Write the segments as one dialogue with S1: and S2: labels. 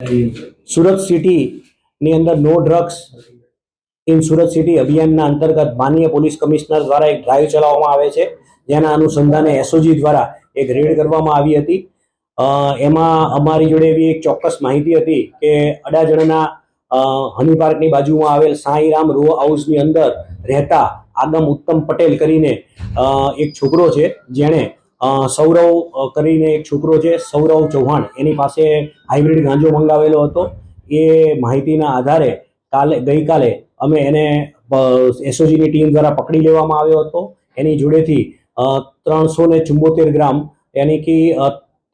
S1: સુરત સિટીની અંદર no drugs in Surat city અભિયાનના અંતર્ગત માનનીય પોલીસ કમિશનર દ્વારા એક ડ્રાઈવ ચલાવવામાં આવે છે. જેના અનુસંધાને એસઓજી દ્વારા એક રેડ કરવામાં આવી હતી. એમાં અમારી જોડે એવી એક ચોક્કસ માહિતી હતી કે અડાજણના હની પાર્કની બાજુમાં આવેલ સાંઈરામ રો હાઉસની અંદર રહેતા આગમ ઉત્તમ પટેલ કરીને એક છોકરો છે જેણે સૌરવ કરીને એક છોકરો છે, સૌરવ ચૌહાણ. એની પાસે હાઇબ્રિડ ગાંજો મંગાવેલો હતો. એ માહિતીના આધારે કાલે, ગઈકાલે અમે એને એસઓજીની ટીમ દ્વારા પકડી લેવામાં આવ્યો હતો. એની જોડેથી ત્રણસો ને ચુંબોતેર ગ્રામ, યાની કે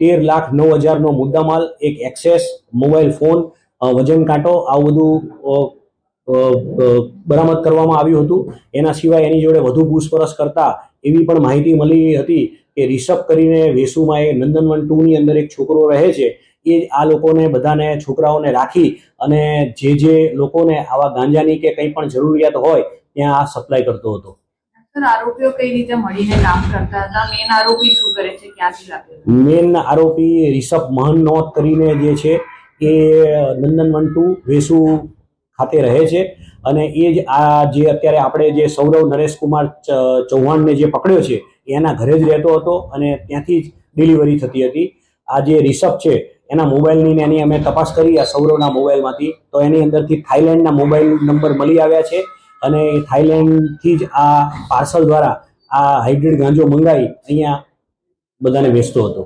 S1: તેર લાખ નવ હજારનો મુદ્દામાલ, એક એક્સેસ મોબાઈલ ફોન વજન કાંટો, આવું બધું બરામદ કરવામાં આવ્યું હતું. એના સિવાય એની જોડે વધુ પૂછપરછ કરતા એવી પણ માહિતી મળી હતી કે રિષભ કરીને વેસુમાં એ નંદનવન ટુની અંદર એક છોકરો રહે છે એ આ લોકોને બધાને છોકરાઓને રાખી અને જે જે લોકોને આવા ગાંજાની કે કંઈ પણ જરૂરિયાત હોય ત્યાં આ સપ્લાય કરતો હતો.
S2: આરોપીઓ કઈ રીતે મળીને કામ કરતા હતા? મેન આરોપી શું કરે છે? ક્યાંથી લાવ્યો
S1: મેન આરોપી રિષભ મહનોત કરીને જે છે એ નંદનવન ટુ વેસુ ખાતે રહે છે અને એ જ આ જે અત્યારે આપણે જે સૌરવ નરેશકુમાર ચ- ચૌહાણને જે પકડ્યો છે એના ઘરે જ રહેતો હતો અને ત્યાંથી જ ડિલિવરી થતી હતી. આ જે રિષભ છે, એના મોબાઈલની એની અમે તપાસ કરી, આ સૌરવના મોબાઈલમાંથી. તો એની અંદરથી થાઈલેન્ડના મોબાઈલ નંબર મળી આવ્યા છે અને થાઈલેન્ડથી જ આ પાર્સલ દ્વારા આ હાઇબ્રિડ ગાંજો મંગાવી અહીંયા બધાને વેચતો હતો.